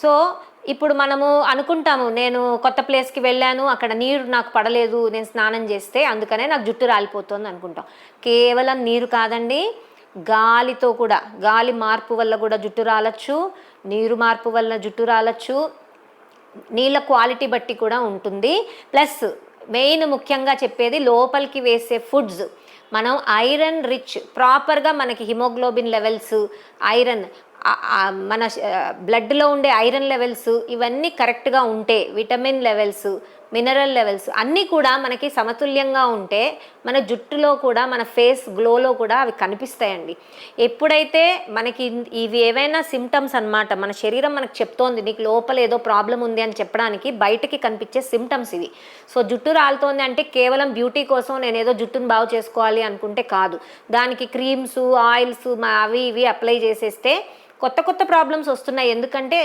So ఇప్పుడు మనము అనుకుంటాము నేను కొత్త ప్లేస్కి వెళ్ళాను అక్కడ నీరు నాకు పడలేదు నేను స్నానం చేస్తే అందుకనే నాకు జుట్టు రాలిపోతుంది అనుకుంటాం. కేవలం నీరు కాదండి గాలితో కూడా గాలి మార్పు వల్ల కూడా జుట్టు రాలచ్చు నీరు మార్పు వల్ల జుట్టు రాలచ్చు నీళ్ళ క్వాలిటీ బట్టి కూడా ఉంటుంది. ప్లస్ మెయిన్ ముఖ్యంగా చెప్పేది లోపలికి వేసే ఫుడ్స్ మనం ఐరన్ రిచ్ ప్రాపర్గా మనకి హిమోగ్లోబిన్ లెవెల్స్ ఐరన్ మన బ్లడ్లో ఉండే ఐరన్ లెవెల్స్ ఇవన్నీ కరెక్ట్గా ఉంటే విటమిన్ లెవెల్స్ మినరల్ లెవెల్స్ అన్నీ కూడా మనకి సమతుల్యంగా ఉంటే మన జుట్టులో కూడా మన ఫేస్ గ్లోలో కూడా అవి కనిపిస్తాయండి. ఎప్పుడైతే మనకి ఇవి ఏవైనా సిమ్టమ్స్ అన్నమాట మన శరీరం మనకు చెప్తోంది నీకు లోపల ఏదో ప్రాబ్లం ఉంది అని చెప్పడానికి బయటకి కనిపించే సిమ్టమ్స్ ఇవి. సో జుట్టు రాలుతోంది అంటే కేవలం బ్యూటీ కోసం నేను ఏదో జుట్టును బాగు చేసుకోవాలి అనుకుంటే కాదు. దానికి క్రీమ్స్ ఆయిల్స్ అవి ఇవి అప్లై చేసేస్తే కొత్త కొత్త ప్రాబ్లమ్స్ వస్తున్నాయి. ఎందుకంటే